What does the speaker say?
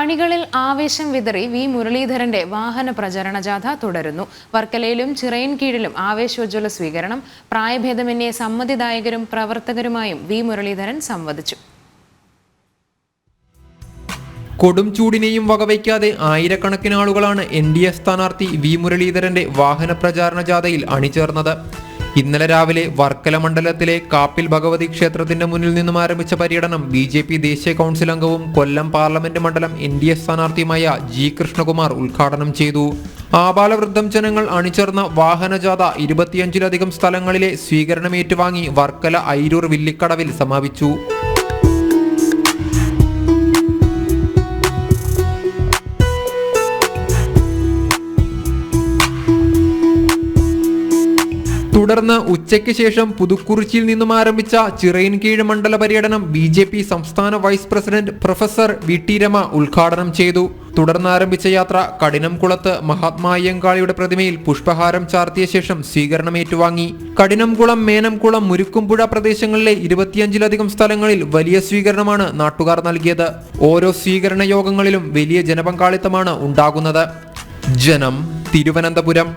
അണികളിൽ ആവേശം വിതറി വി മുരളീധരന്റെ വാഹന പ്രചരണ ജാഥ തുടരുന്നു. വർക്കലയിലും ചിറയിൻ കീഴിലും ആവേശോജ്വല സ്വീകരണം പ്രായഭേദമന്യേ സമ്മതിദായകരും പ്രവർത്തകരുമായും വി മുരളീധരൻ സംവദിച്ചു. കൊടും ചൂടിനെയും വകവയ്ക്കാതെ ആയിരക്കണക്കിന് ആളുകളാണ് എൻ ഡി എ സ്ഥാനാർത്ഥി വി മുരളീധരന്റെ വാഹന പ്രചാരണ ജാഥയിൽ അണിചേർന്നത്. ഇന്നലെ രാവിലെ വർക്കല മണ്ഡലത്തിലെ കാപ്പിൽ ഭഗവതി ക്ഷേത്രത്തിന്റെ മുന്നിൽ നിന്നും ആരംഭിച്ച പര്യടനം ബി ജെ പി ദേശീയ കൗൺസിൽ അംഗവും കൊല്ലം പാർലമെന്റ് മണ്ഡലം എൻ ഡി എ സ്ഥാനാർത്ഥിയുമായ ജി കൃഷ്ണകുമാർ ഉദ്ഘാടനം ചെയ്തു. ആബാലവൃദ്ധം ജനങ്ങൾ അണിചേർന്ന വാഹനജാഥ ഇരുപത്തിയഞ്ചിലധികം സ്ഥലങ്ങളിലെ സ്വീകരണം ഏറ്റുവാങ്ങി വർക്കല ഐരൂർ വില്ലിക്കടവിൽ സമാപിച്ചു. തുടർന്ന് ഉച്ചയ്ക്ക് ശേഷം പുതുക്കുറിച്ചിയിൽ നിന്നും ആരംഭിച്ച ചിറയിൻ കീഴ് മണ്ഡല പര്യടനം ബി ജെ പി സംസ്ഥാന vice president professor V T Rama ഉദ്ഘാടനം ചെയ്തു. തുടർന്ന് ആരംഭിച്ച യാത്ര കഠിനംകുളത്ത് മഹാത്മാ അയ്യങ്കാളിയുടെ പ്രതിമയിൽ പുഷ്പഹാരം ചാർത്തിയ ശേഷം സ്വീകരണം ഏറ്റുവാങ്ങി. കഠിനംകുളം മേനംകുളം മുരുക്കുംപുഴ പ്രദേശങ്ങളിലെ ഇരുപത്തിയഞ്ചിലധികം സ്ഥലങ്ങളിൽ വലിയ സ്വീകരണമാണ് നാട്ടുകാർ നൽകിയത്. ഓരോ സ്വീകരണ യോഗങ്ങളിലും വലിയ ജനപങ്കാളിത്തമാണ് ഉണ്ടാകുന്നത്. ജനം തിരുവനന്തപുരം.